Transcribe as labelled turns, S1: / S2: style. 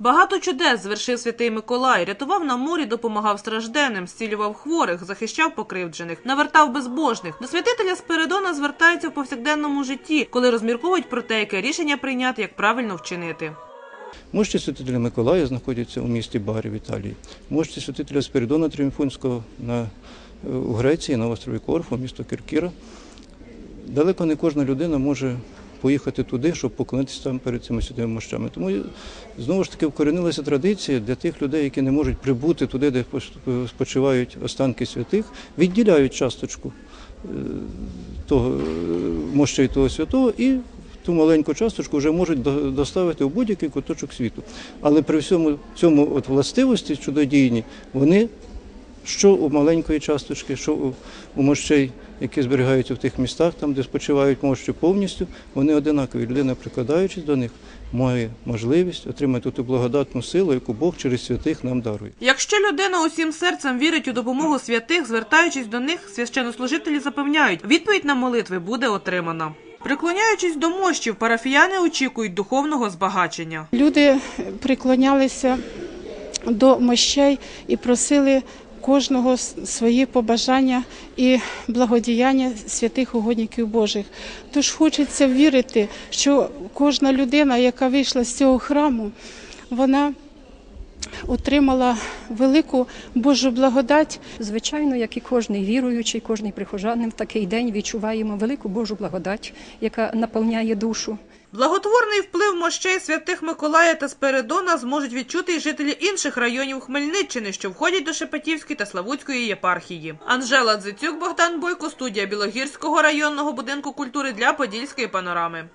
S1: Багато чудес звершив святий Миколай, рятував на морі, допомагав стражденним, зцілював хворих, захищав покривджених, навертав безбожних. До святителя Спиридона звертаються в повсякденному житті, коли розмірковують про те, яке рішення прийняти, як правильно вчинити.
S2: Мощі святителя Миколая знаходяться у місті Барі в Італії. Мощі святителя Спиридона Тріумфунського на, е, у Греції на острові Корфу, місто Кіркіра. Далеко не кожна людина може поїхати туди, щоб поклонитися там перед цими святими мощами. Тому знову ж таки вкоренилася традиція для тих людей, які не можуть прибути туди, де спочивають останки святих, відділяють часточку е, того е, мощей того святого і ту маленьку часточку вже можуть до- доставити в будь-який куточок світу. Але при всьому цьому от властивості чудодійні, вони що у маленької часточки, що у, у мощей, які зберігаються в тих містах, там, де спочивають мощі повністю, вони одинакові. Людина, прикладаючись до них, має можливість отримати ту благодатну силу, яку Бог через святих нам дарує.
S1: Якщо людина усім серцем вірить у допомогу святих, звертаючись до них, священнослужителі запевняють, відповідь на молитви буде отримана. Приклоняючись до мощів, парафіяни очікують духовного збагачення.
S3: Люди приклонялися до мощей і просили кожного свої побажання і благодіяння святих угодників Божих. Тож хочеться вірити, що кожна людина, яка вийшла з цього храму, вона отримала велику Божу благодать
S4: Звичайно, як і кожний віруючий, кожний прихожанин в такий день відчуваємо велику Божу благодать, яка наповняє душу.
S1: Благотворний вплив мощей святих Миколая та Спиридона зможуть відчути й жителі інших районів Хмельниччини, що входять до Шепетівської та Славутської єпархії. Анжела Дзицюк, Богдан Бойко, студія Білогірського районного будинку культури для Подільської панорами.